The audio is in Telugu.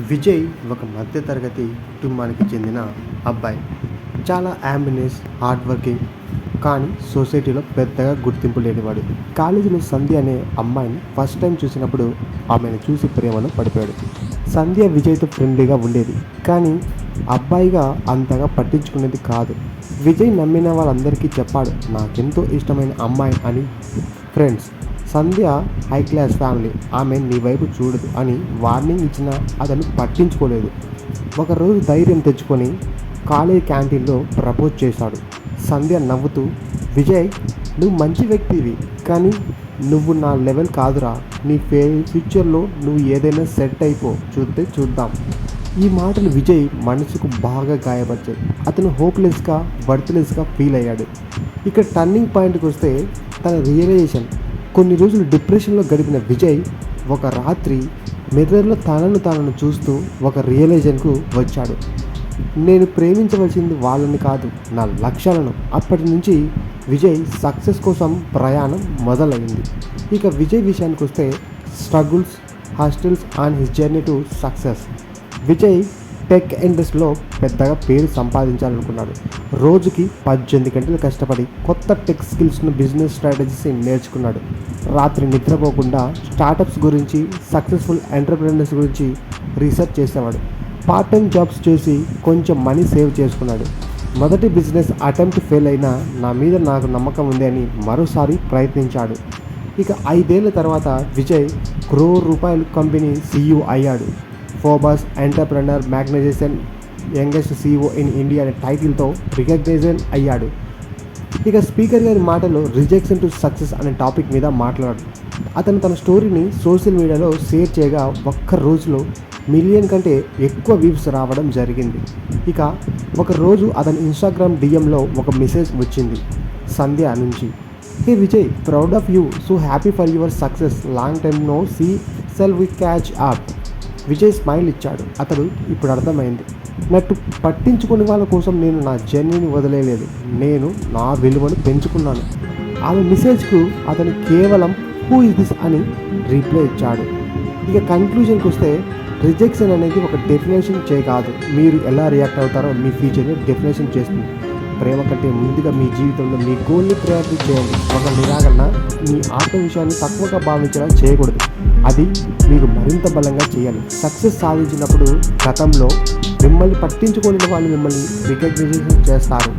విజయ్ ఒక మధ్యతరగతి కుటుంబానికి చెందిన అబ్బాయి. చాలా యాంబినెస్ హార్డ్ వర్కింగ్ కానీ సొసైటీలో పెద్దగా గుర్తింపు లేనివాడు. కాలేజీలో సంధ్య అనే అమ్మాయిని ఫస్ట్ టైం చూసినప్పుడు ఆమెను చూసి ప్రేమలో పడిపోయాడు. సంధ్య విజయ్తో ఫ్రెండ్లీగా ఉండేది కానీ అబ్బాయిగా అంతగా పట్టించుకునేది కాదు. విజయ్ నమ్మిన వాళ్ళందరికీ చెప్పాడు నాకెంతో ఇష్టమైన అమ్మాయి అని. Friends Sandhya high class family ఆమె నీ వైపు చూడదు అని వార్నింగ్ ఇచ్చినా అతను పట్టించుకోలేదు. ఒకరోజు ధైర్యం తెచ్చుకొని కాలేజ్ క్యాంటీన్లో ప్రపోజ్ చేశాడు. సంధ్య నవ్వుతూ విజయ్ నువ్వు మంచి వ్యక్తివి కానీ నువ్వు నా లెవెల్ కాదురా. నీ ఫే ఫ్యూచర్లో నువ్వు ఏదైనా సెట్ అయిపో. చూస్తే చూద్దాం. ఈ మాటలు విజయ్ మనసుకు బాగా గాయపరిచాయి. అతను హోప్లెస్గా వర్త్లెస్గా ఫీల్ అయ్యాడు. ఇక్కడ టర్నింగ్ పాయింట్కి వస్తే తన రియలైజేషన్ కొన్ని రోజులు డిప్రెషన్లో గడిపిన విజయ్ ఒక రాత్రి మిర్రర్లో తనను తానను చూస్తూ ఒక రియలైజన్కు వచ్చాడు. నేను ప్రేమించవలసింది వాళ్ళని కాదు నా లక్ష్యాలను. అప్పటి నుంచి విజయ్ సక్సెస్ కోసం ప్రయాణం మొదలైంది. ఇక విజయ్ విషయానికి వస్తే struggles hostels and his journey to success. Vijay tech ఇండస్ట్రీలో పెద్దగా పేరు సంపాదించాలనుకున్నాడు. రోజుకి పద్దెనిమిది గంటలు కష్టపడి కొత్త టెక్ స్కిల్స్ను బిజినెస్ స్ట్రాటజీస్ నేర్చుకున్నాడు. రాత్రి నిద్రపోకుండా స్టార్టప్స్ గురించి సక్సెస్ఫుల్ ఎంటర్ప్రెనర్స్ గురించి రీసెర్చ్ చేసేవాడు. పార్ట్ టైం జాబ్స్ చేసి కొంచెం మనీ సేవ్ చేసుకున్నాడు. మొదటి బిజినెస్ అటెంప్ట్ ఫెయిల్ అయినా నా మీద నాకు నమ్మకం ఉంది అని మరోసారి ప్రయత్నించాడు. ఇక ఐదేళ్ళ తర్వాత విజయ్ క్రోర్ రూపాయల కంపెనీ సీఈఓ అయ్యాడు. Forbes entrepreneur magazine youngest CEO in India అనే టైటిల్తో రికగ్నైజన్ అయ్యాడు. ఇక స్పీకర్ గారి మాటలో రిజెక్షన్ టు సక్సెస్ అనే టాపిక్ మీద మాట్లాడాడు అతను తన స్టోరీని సోషల్ మీడియాలో షేర్ చేయగా ఒక్క రోజులో మిలియన్ కంటే ఎక్కువ వ్యూస్ రావడం జరిగింది. ఇక ఒక రోజు అతని ఇన్స్టాగ్రామ్ డిఎంలో ఒక మెసేజ్ వచ్చింది సంధ్య నుంచి. Hey Vijay proud of you so happy for your success long time no see shall we catch up Vijay smile ఇచ్చాడు. అతడు ఇప్పుడు అర్థమైంది. నట్టు పట్టించుకునే వాళ్ళ కోసం నేను నా జర్నీని వదిలేయలేదు. నేను నా విలువను పెంచుకున్నాను. ఆమె మెసేజ్కు అతను కేవలం హూ ఇస్ దిస్ అని రిప్లై ఇచ్చాడు. ఇక కన్క్లూజన్కి వస్తే రిజెక్షన్ అనేది ఒక డెఫినేషన్ చే కాదు. మీరు ఎలా రియాక్ట్ అవుతారో మీ ఫ్యూచర్ని డెఫినేషన్ చేస్తుంది. ప్రేమ కంటే ముందుగా మీ జీవితంలో మీ గోల్ని ప్రయారిటీ చేయండి. ఒక నిరాకరణ మీ ఆత్మవిషయాన్ని తక్కువగా భావించడం చేయకూడదు. అది మీకు మరింత బలంగా చేయాలి. సక్సెస్ సాధించినప్పుడు గతంలో మిమ్మల్ని పట్టించుకోలేని వాళ్ళు మిమ్మల్ని రికగ్నైజేషన్ చేస్తారు.